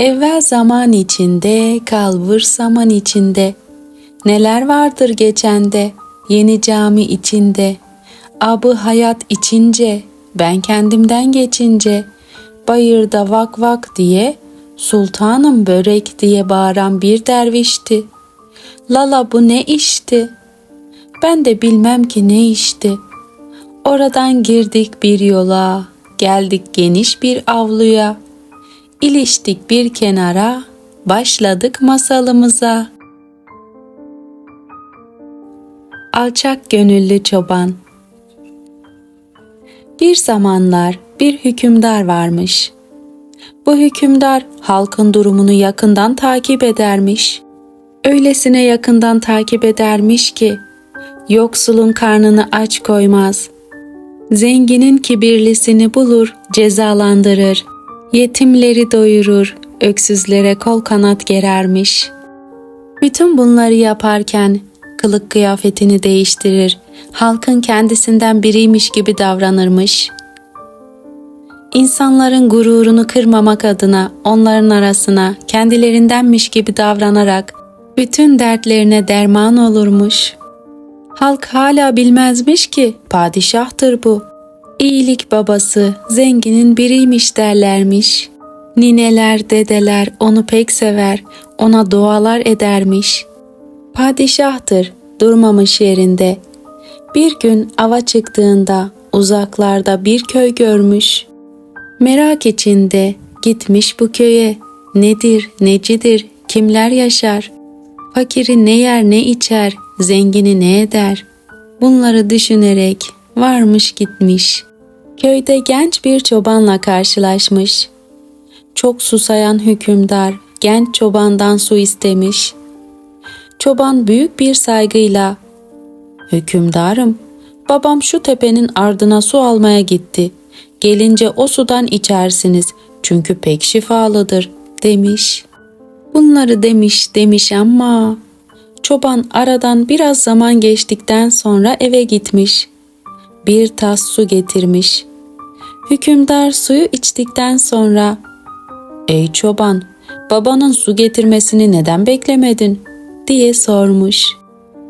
Evvel zaman içinde, kalbur saman içinde. Neler vardır geçende, yeni cami içinde. Abı hayat içince, ben kendimden geçince. Bayırda vak vak diye, sultanım börek diye bağıran bir dervişti. Lala bu ne işti? Ben de bilmem ki ne işti. Oradan girdik bir yola, geldik geniş bir avluya. İliştik bir kenara, başladık masalımıza. Alçak gönüllü çoban Bir zamanlar bir hükümdar varmış. Bu hükümdar halkın durumunu yakından takip edermiş. Öylesine yakından takip edermiş ki yoksulun karnını aç koymaz. Zenginin kibirlisini bulur, cezalandırır. Yetimleri doyurur, öksüzlere kol kanat gerermiş. Bütün bunları yaparken kılık kıyafetini değiştirir, halkın kendisinden biriymiş gibi davranırmış. İnsanların gururunu kırmamak adına onların arasına kendilerindenmiş gibi davranarak bütün dertlerine derman olurmuş. Halk hala bilmezmiş ki padişahtır bu. İyilik babası, zenginin biriymiş derlermiş. Nineler, dedeler onu pek sever, ona dualar edermiş. Padişahtır, durmamış yerinde. Bir gün ava çıktığında uzaklarda bir köy görmüş. Merak içinde gitmiş bu köye. Nedir, necidir, kimler yaşar? Fakiri ne yer ne içer, zengini ne eder? Bunları düşünerek varmış gitmiş. Köyde genç bir çobanla karşılaşmış. Çok susayan hükümdar genç çobandan su istemiş. Çoban büyük bir saygıyla "Hükümdarım, babam şu tepenin ardına su almaya gitti. Gelince o sudan içersiniz çünkü pek şifalıdır." demiş. Bunları demiş demiş ama çoban aradan biraz zaman geçtikten sonra eve gitmiş. Bir tas su getirmiş. Hükümdar suyu içtikten sonra "Ey çoban, babanın su getirmesini neden beklemedin?" diye sormuş.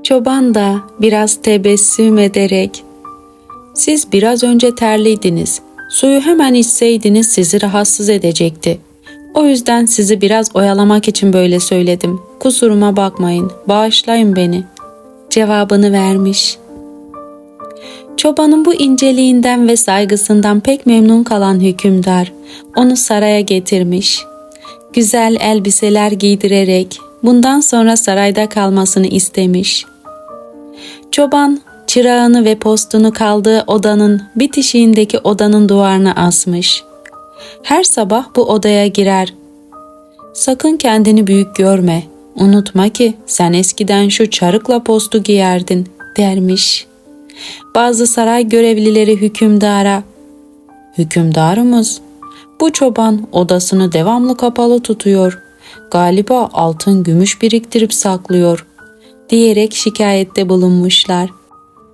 Çoban da biraz tebessüm ederek "Siz biraz önce terliydiniz. Suyu hemen içseydiniz sizi rahatsız edecekti. O yüzden sizi biraz oyalamak için böyle söyledim. Kusuruma bakmayın, bağışlayın beni." cevabını vermiş. Çobanın bu inceliğinden ve saygısından pek memnun kalan hükümdar onu saraya getirmiş. Güzel elbiseler giydirerek bundan sonra sarayda kalmasını istemiş. Çoban çırağını ve postunu kaldığı odanın bitişiğindeki odanın duvarına asmış. Her sabah bu odaya girer. Sakın kendini büyük görme. Unutma ki sen eskiden şu çarıkla postu giyerdin dermiş.'' Bazı saray görevlileri hükümdara, hükümdarımız bu çoban odasını devamlı kapalı tutuyor. Galiba altın gümüş biriktirip saklıyor diyerek şikayette bulunmuşlar.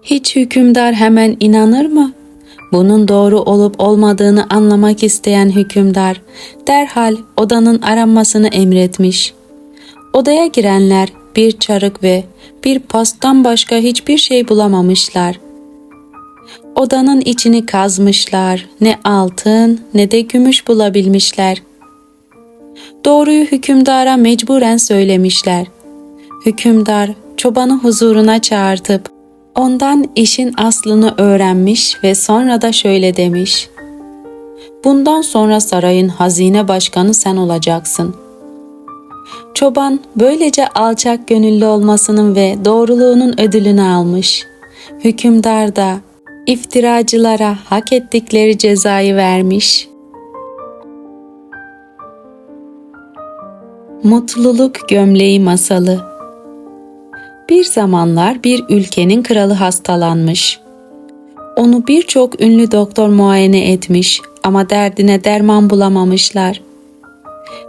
Hiç hükümdar hemen inanır mı? Bunun doğru olup olmadığını anlamak isteyen hükümdar derhal odanın aranmasını emretmiş. Odaya girenler bir çarık ve bir pastan başka hiçbir şey bulamamışlar. Odanın içini kazmışlar. Ne altın ne de gümüş bulabilmişler. Doğruyu hükümdara mecburen söylemişler. Hükümdar çobanı huzuruna çağırtıp ondan işin aslını öğrenmiş ve sonra da şöyle demiş. Bundan sonra sarayın hazine başkanı sen olacaksın. Çoban böylece alçak gönüllü olmasının ve doğruluğunun ödülünü almış. Hükümdar da iftiracılara hak ettikleri cezayı vermiş. Mutluluk Gömleği Masalı Bir zamanlar bir ülkenin kralı hastalanmış. Onu birçok ünlü doktor muayene etmiş ama derdine derman bulamamışlar.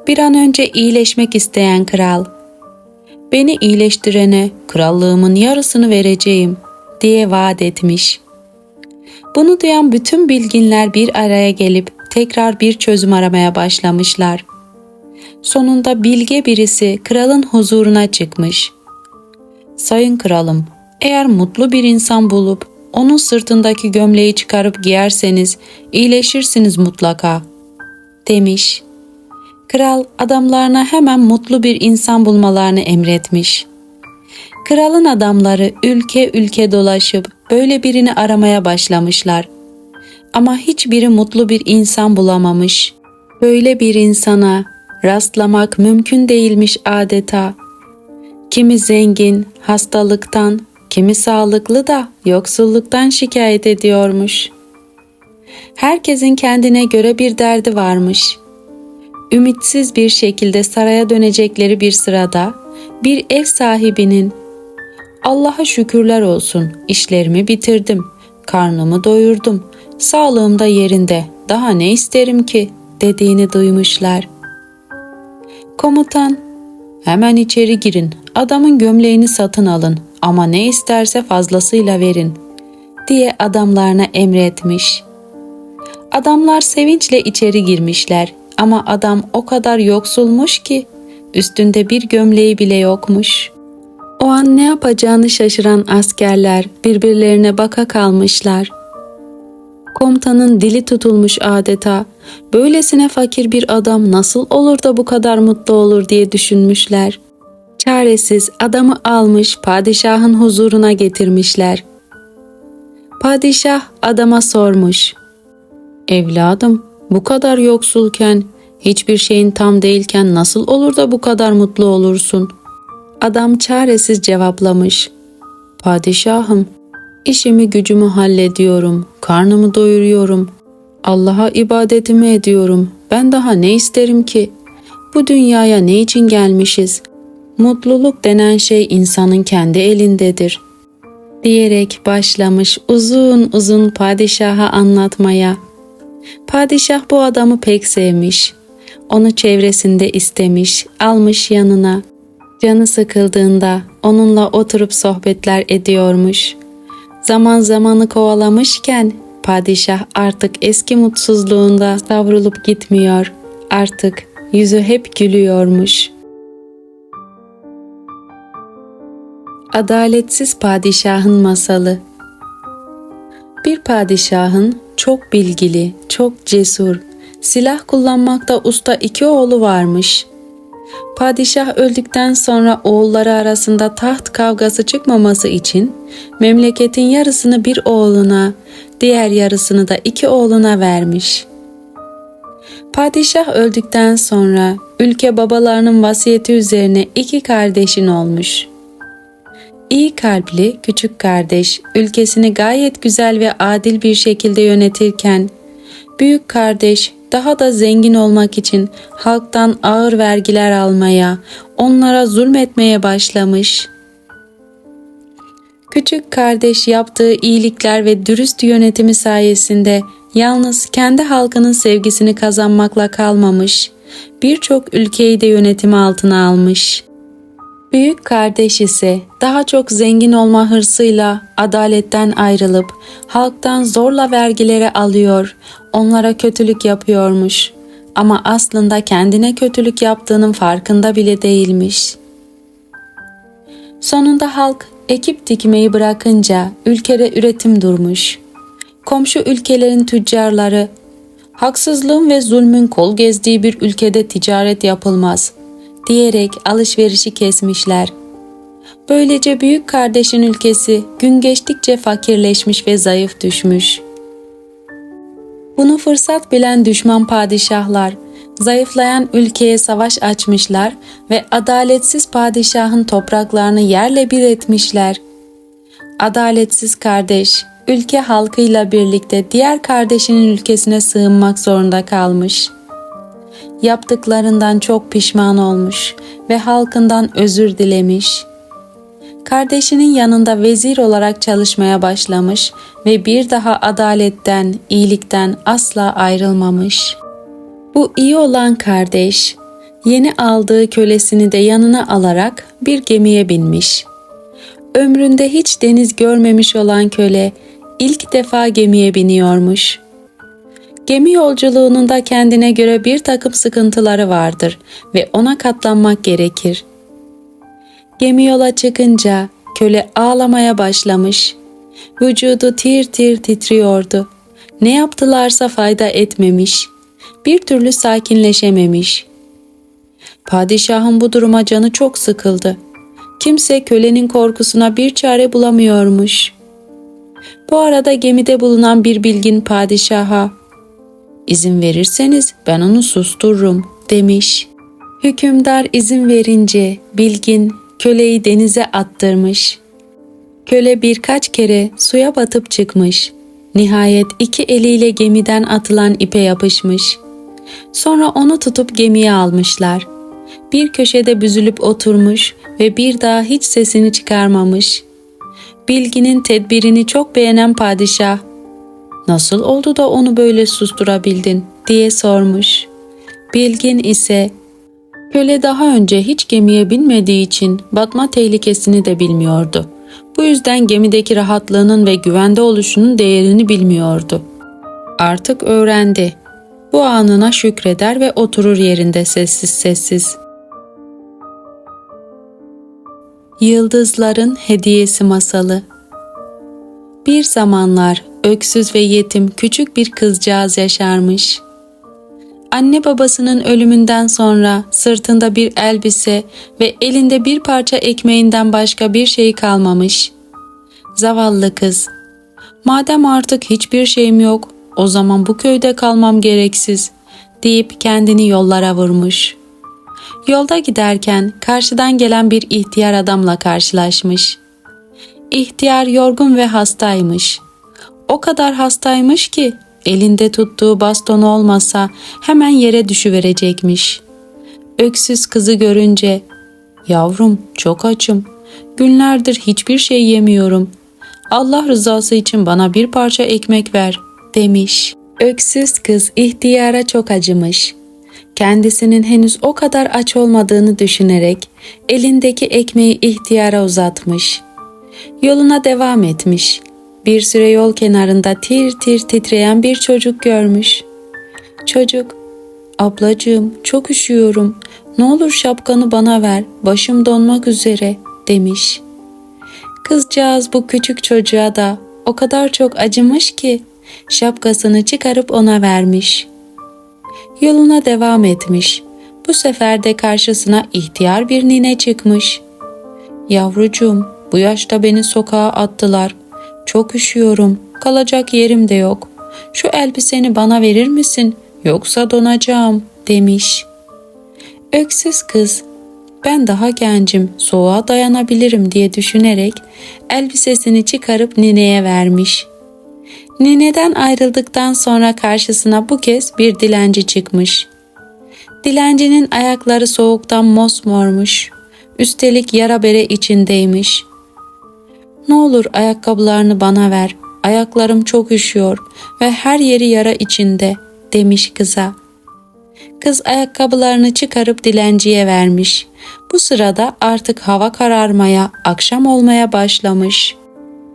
Bir an önce iyileşmek isteyen kral, "Beni iyileştirene krallığımın yarısını vereceğim." diye vaat etmiş. Bunu duyan bütün bilginler bir araya gelip tekrar bir çözüm aramaya başlamışlar. Sonunda bilge birisi kralın huzuruna çıkmış. Sayın kralım, eğer mutlu bir insan bulup onun sırtındaki gömleği çıkarıp giyerseniz iyileşirsiniz mutlaka, demiş. Kral adamlarına hemen mutlu bir insan bulmalarını emretmiş. Kralın adamları ülke ülke dolaşıp böyle birini aramaya başlamışlar. Ama hiçbiri mutlu bir insan bulamamış. Böyle bir insana rastlamak mümkün değilmiş adeta. Kimi zengin, hastalıktan, kimi sağlıklı da yoksulluktan şikayet ediyormuş. Herkesin kendine göre bir derdi varmış. Ümitsiz bir şekilde saraya dönecekleri bir sırada bir ev sahibinin Allah'a şükürler olsun işlerimi bitirdim, karnımı doyurdum, sağlığım da yerinde, daha ne isterim ki dediğini duymuşlar. Komutan, hemen içeri girin, adamın gömleğini satın alın ama ne isterse fazlasıyla verin diye adamlarına emretmiş. Adamlar sevinçle içeri girmişler ama adam o kadar yoksulmuş ki üstünde bir gömleği bile yokmuş. O an ne yapacağını şaşıran askerler birbirlerine baka kalmışlar. Komutanın dili tutulmuş adeta. Böylesine fakir bir adam nasıl olur da bu kadar mutlu olur diye düşünmüşler. Çaresiz adamı almış padişahın huzuruna getirmişler. Padişah adama sormuş. Evladım bu kadar yoksulken, hiçbir şeyin tam değilken nasıl olur da bu kadar mutlu olursun? Adam çaresiz cevaplamış. Padişahım, işimi gücümü hallediyorum, karnımı doyuruyorum. Allah'a ibadetimi ediyorum. Ben daha ne isterim ki? Bu dünyaya ne için gelmişiz? Mutluluk denen şey insanın kendi elindedir. Diyerek başlamış uzun uzun padişaha anlatmaya. Padişah bu adamı pek sevmiş. Onu çevresinde istemiş, almış yanına. Canı sıkıldığında onunla oturup sohbetler ediyormuş. Zaman zamanı kovalamışken padişah artık eski mutsuzluğunda savrulup gitmiyor. Artık yüzü hep gülüyormuş. Adaletsiz Padişahın Masalı Bir padişahın çok bilgili, çok cesur, silah kullanmakta usta iki oğlu varmış. Padişah öldükten sonra oğulları arasında taht kavgası çıkmaması için memleketin yarısını bir oğluna, diğer yarısını da iki oğluna vermiş. Padişah öldükten sonra ülke babalarının vasiyeti üzerine iki kardeşin olmuş.'' İyi kalpli küçük kardeş ülkesini gayet güzel ve adil bir şekilde yönetirken büyük kardeş daha da zengin olmak için halktan ağır vergiler almaya, onlara zulmetmeye başlamış. Küçük kardeş yaptığı iyilikler ve dürüst yönetimi sayesinde yalnız kendi halkının sevgisini kazanmakla kalmamış, birçok ülkeyi de yönetimi altına almış.'' Büyük kardeş ise daha çok zengin olma hırsıyla adaletten ayrılıp halktan zorla vergileri alıyor, onlara kötülük yapıyormuş. Ama aslında kendine kötülük yaptığının farkında bile değilmiş. Sonunda halk ekip dikmeyi bırakınca ülkede üretim durmuş. Komşu ülkelerin tüccarları haksızlığın ve zulmün kol gezdiği bir ülkede ticaret yapılmaz diyerek alışverişi kesmişler. Böylece büyük kardeşin ülkesi gün geçtikçe fakirleşmiş ve zayıf düşmüş. Bunu fırsat bilen düşman padişahlar zayıflayan ülkeye savaş açmışlar ve adaletsiz padişahın topraklarını yerle bir etmişler. Adaletsiz kardeş ülke halkıyla birlikte diğer kardeşinin ülkesine sığınmak zorunda kalmış.'' Yaptıklarından çok pişman olmuş ve halkından özür dilemiş. Kardeşinin yanında vezir olarak çalışmaya başlamış ve bir daha adaletten, iyilikten asla ayrılmamış. Bu iyi olan kardeş, yeni aldığı kölesini de yanına alarak bir gemiye binmiş. Ömründe hiç deniz görmemiş olan köle ilk defa gemiye biniyormuş. Gemi yolculuğunun da kendine göre bir takım sıkıntıları vardır ve ona katlanmak gerekir. Gemi yola çıkınca köle ağlamaya başlamış. Vücudu tir tir titriyordu. Ne yaptılarsa fayda etmemiş. Bir türlü sakinleşememiş. Padişahın bu duruma canı çok sıkıldı. Kimse kölenin korkusuna bir çare bulamıyormuş. Bu arada gemide bulunan bir bilgin padişaha İzin verirseniz ben onu sustururum demiş. Hükümdar izin verince bilgin köleyi denize attırmış. Köle birkaç kere suya batıp çıkmış. Nihayet iki eliyle gemiden atılan ipe yapışmış. Sonra onu tutup gemiye almışlar. Bir köşede büzülüp oturmuş ve bir daha hiç sesini çıkarmamış. Bilginin tedbirini çok beğenen padişah Nasıl oldu da onu böyle susturabildin diye sormuş. Bilgin ise köle daha önce hiç gemiye binmediği için batma tehlikesini de bilmiyordu. Bu yüzden gemideki rahatlığının ve güvende oluşunun değerini bilmiyordu. Artık öğrendi. Bu anına şükreder ve oturur yerinde sessiz sessiz. Yıldızların Hediyesi Masalı Bir zamanlar öksüz ve yetim küçük bir kızcağız yaşarmış. Anne babasının ölümünden sonra sırtında bir elbise ve elinde bir parça ekmeğinden başka bir şey kalmamış. Zavallı kız. Madem artık hiçbir şeyim yok, o zaman bu köyde kalmam gereksiz deyip kendini yollara vurmuş. Yolda giderken karşıdan gelen bir ihtiyar adamla karşılaşmış. İhtiyar yorgun ve hastaymış. O kadar hastaymış ki elinde tuttuğu baston olmasa hemen yere düşüverecekmiş. Öksüz kızı görünce "Yavrum, çok açım. Günlerdir hiçbir şey yemiyorum. Allah rızası için bana bir parça ekmek ver." demiş. Öksüz kız ihtiyara çok acımış. Kendisinin henüz o kadar aç olmadığını düşünerek elindeki ekmeği ihtiyara uzatmış. Yoluna devam etmiş bir süre yol kenarında tir tir titreyen bir çocuk görmüş. Çocuk, ablacığım çok üşüyorum, ne olur şapkanı bana ver, başım donmak üzere demiş. Kızcağız bu küçük çocuğa da o kadar çok acımış ki şapkasını çıkarıp ona vermiş. Yoluna devam etmiş. Bu sefer de karşısına ihtiyar bir nine çıkmış. Yavrucuğum bu yaşta beni sokağa attılar. Çok üşüyorum. Kalacak yerim de yok. Şu elbiseni bana verir misin? Yoksa donacağım." demiş. Öksüz kız ben daha gencim, soğuğa dayanabilirim diye düşünerek elbisesini çıkarıp nineye vermiş. Nineden ayrıldıktan sonra karşısına bu kez bir dilenci çıkmış. Dilencinin ayakları soğuktan mosmormuş. Üstelik yara bere içindeymiş. Ne olur ayakkabılarını bana ver. Ayaklarım çok üşüyor ve her yeri yara içinde." demiş kıza. Kız ayakkabılarını çıkarıp dilenciye vermiş. Bu sırada artık hava kararmaya, akşam olmaya başlamış.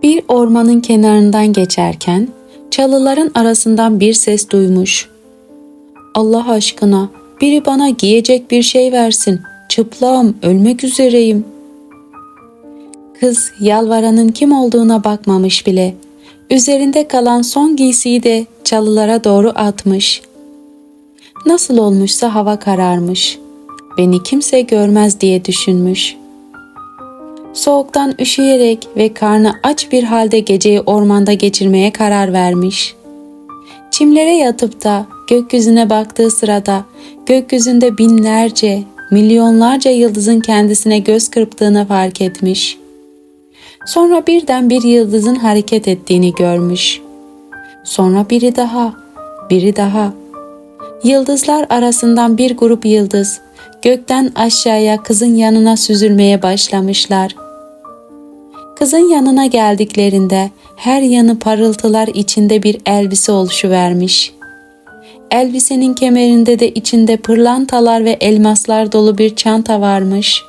Bir ormanın kenarından geçerken çalıların arasından bir ses duymuş. Allah aşkına biri bana giyecek bir şey versin. Çıplağım, ölmek üzereyim. Kız yalvaranın kim olduğuna bakmamış bile. Üzerinde kalan son giysiyi de çalılara doğru atmış. Nasıl olmuşsa hava kararmış. Beni kimse görmez diye düşünmüş. Soğuktan üşüyerek ve karnı aç bir halde geceyi ormanda geçirmeye karar vermiş. Çimlere yatıp da gökyüzüne baktığı sırada gökyüzünde binlerce, milyonlarca yıldızın kendisine göz kırptığını fark etmiş. Sonra birden bir yıldızın hareket ettiğini görmüş. Sonra biri daha, biri daha. Yıldızlar arasından bir grup yıldız gökten aşağıya kızın yanına süzülmeye başlamışlar. Kızın yanına geldiklerinde her yanı parıltılar içinde bir elbise oluşuvermiş. Elbisenin kemerinde de içinde pırlantalar ve elmaslar dolu bir çanta varmış.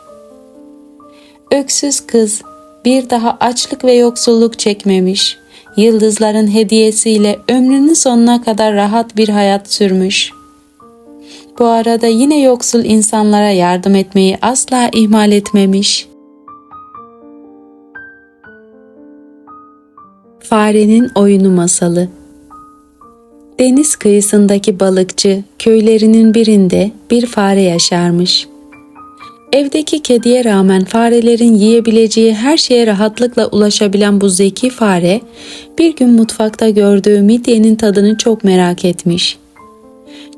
Öksüz kız bir daha açlık ve yoksulluk çekmemiş. yıldızların hediyesiyle ömrünün sonuna kadar rahat bir hayat sürmüş. Bu arada yine yoksul insanlara yardım etmeyi asla ihmal etmemiş. Farenin Oyunu Masalı Deniz kıyısındaki balıkçı köylerinin birinde bir fare yaşarmış. Evdeki kediye rağmen farelerin yiyebileceği her şeye rahatlıkla ulaşabilen bu zeki fare bir gün mutfakta gördüğü midyenin tadını çok merak etmiş.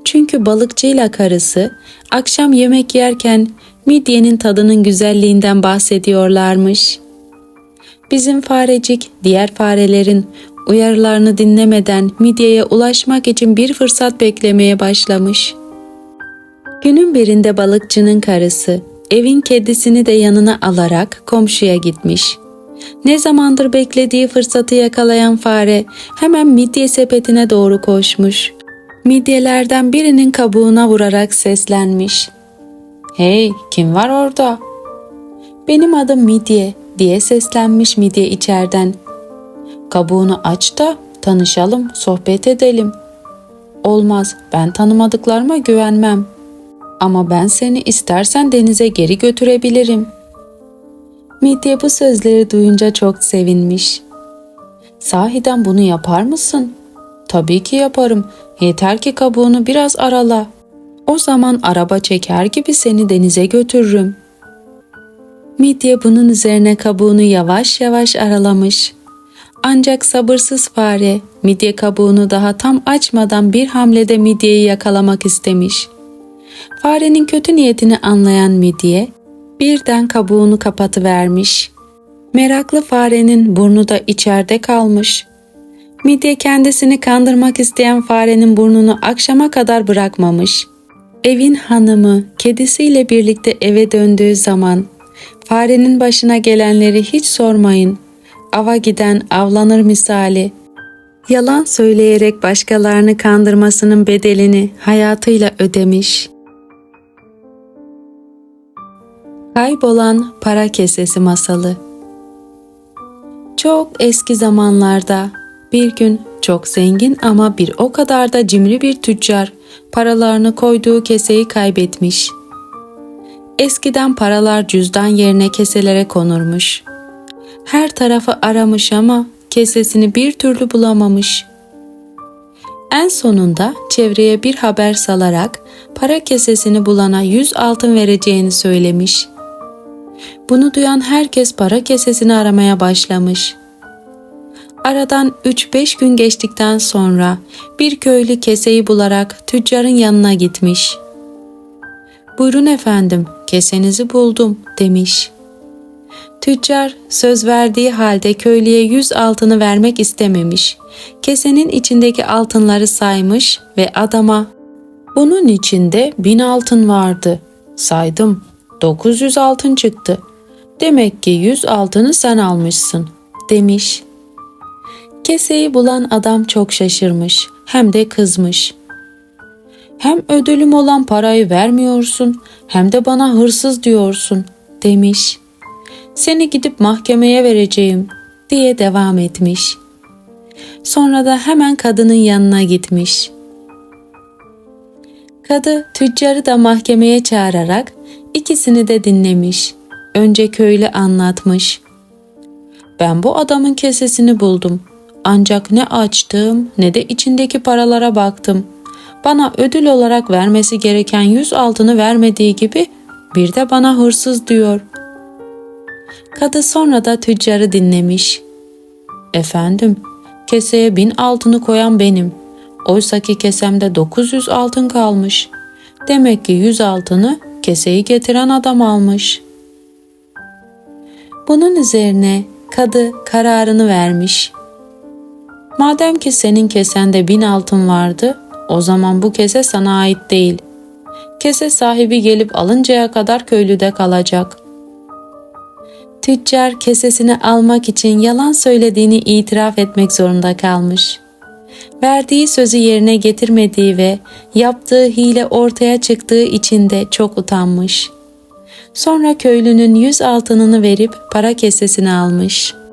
Çünkü balıkçıyla karısı akşam yemek yerken midyenin tadının güzelliğinden bahsediyorlarmış. Bizim farecik diğer farelerin uyarılarını dinlemeden midyeye ulaşmak için bir fırsat beklemeye başlamış. Günün birinde balıkçının karısı evin kedisini de yanına alarak komşuya gitmiş. Ne zamandır beklediği fırsatı yakalayan fare hemen midye sepetine doğru koşmuş. Midyelerden birinin kabuğuna vurarak seslenmiş. Hey kim var orada? Benim adım Midye diye seslenmiş Midye içerden. Kabuğunu aç da tanışalım, sohbet edelim. Olmaz, ben tanımadıklarıma güvenmem. Ama ben seni istersen denize geri götürebilirim. Midye bu sözleri duyunca çok sevinmiş. Sahiden bunu yapar mısın? Tabii ki yaparım. Yeter ki kabuğunu biraz arala. O zaman araba çeker gibi seni denize götürürüm. Midye bunun üzerine kabuğunu yavaş yavaş aralamış. Ancak sabırsız fare midye kabuğunu daha tam açmadan bir hamlede midyeyi yakalamak istemiş. Farenin kötü niyetini anlayan midye birden kabuğunu kapatıvermiş. Meraklı farenin burnu da içeride kalmış. Midye kendisini kandırmak isteyen farenin burnunu akşama kadar bırakmamış. Evin hanımı kedisiyle birlikte eve döndüğü zaman farenin başına gelenleri hiç sormayın. Ava giden avlanır misali. Yalan söyleyerek başkalarını kandırmasının bedelini hayatıyla ödemiş. Kaybolan para kesesi masalı. Çok eski zamanlarda bir gün çok zengin ama bir o kadar da cimri bir tüccar paralarını koyduğu keseyi kaybetmiş. Eskiden paralar cüzdan yerine keselere konurmuş. Her tarafı aramış ama kesesini bir türlü bulamamış. En sonunda çevreye bir haber salarak para kesesini bulana yüz altın vereceğini söylemiş. Bunu duyan herkes para kesesini aramaya başlamış. Aradan 3-5 gün geçtikten sonra bir köylü keseyi bularak tüccarın yanına gitmiş. Buyurun efendim, kesenizi buldum demiş. Tüccar söz verdiği halde köylüye yüz altını vermek istememiş. Kesenin içindeki altınları saymış ve adama bunun içinde bin altın vardı. Saydım. 900 altın çıktı. Demek ki 100 altını sen almışsın demiş. Keseyi bulan adam çok şaşırmış hem de kızmış. Hem ödülüm olan parayı vermiyorsun hem de bana hırsız diyorsun demiş. Seni gidip mahkemeye vereceğim diye devam etmiş. Sonra da hemen kadının yanına gitmiş. Kadı tüccarı da mahkemeye çağırarak ikisini de dinlemiş. Önce köylü anlatmış. Ben bu adamın kesesini buldum. Ancak ne açtım ne de içindeki paralara baktım. Bana ödül olarak vermesi gereken yüz altını vermediği gibi bir de bana hırsız diyor. Kadı sonra da tüccarı dinlemiş. Efendim, keseye bin altını koyan benim. Oysaki kesemde 900 altın kalmış. Demek ki 100 altını keseyi getiren adam almış. Bunun üzerine kadı kararını vermiş. Madem ki senin kesende bin altın vardı, o zaman bu kese sana ait değil. Kese sahibi gelip alıncaya kadar köylüde kalacak. Tüccar kesesini almak için yalan söylediğini itiraf etmek zorunda kalmış. Verdiği sözü yerine getirmediği ve yaptığı hile ortaya çıktığı için de çok utanmış. Sonra köylünün yüz altınını verip para kesesini almış.''